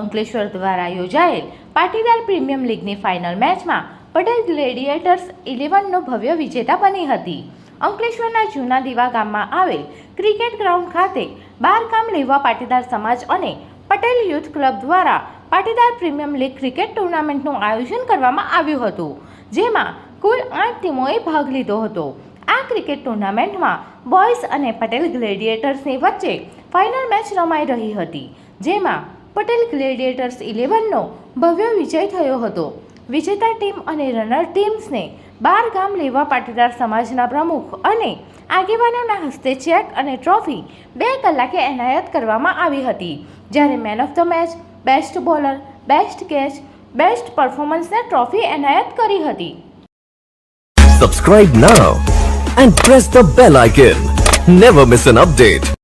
અંકલેશ્વર દ્વારા યોજાયેલ Patidar premium લીગની final મેચમાં પટેલ ગ્લેડિએટર્સ ઇલેવનનો ભવ્ય વિજેતા બની હતી. અંકલેશ્વરના જૂના દીવા ગામમાં આવેલ ક્રિકેટ ગ્રાઉન્ડ ખાતે બાર ગામ લેવા પાટીદાર સમાજ અને પટેલ યુથ ક્લબ દ્વારા પાટીદાર પ્રીમિયમ લીગ ક્રિકેટ ટુર્નામેન્ટનું આયોજન કરવામાં આવ્યું હતું, જેમાં કુલ આઠ ટીમોએ ભાગ લીધો હતો. આ ક્રિકેટ ટુર્નામેન્ટમાં બોયઝ અને પટેલ ગ્લેડિએટર્સની વચ્ચે ફાઇનલ મેચ રમાઈ રહી હતી, જેમાં પટેલ ગ્લેડિએટર્સ ઇલેવનનો ભવ્ય વિજય થયો હતો. વિજેતા ટીમ અને રનર ટીમ્સને બાર ગામ લેવા પાટીદાર સમાજના પ્રમુખ અને આગેવાનોના હસ્તે ચેક અને ટ્રોફી બે કલાકે એનાયત કરવામાં આવી હતી. જ્યારે man of the match, best bowler, best catch, best પરફોર્મન્સને trophy એનાયત કરી હતી. Subscribe now and press the bell icon never miss an update.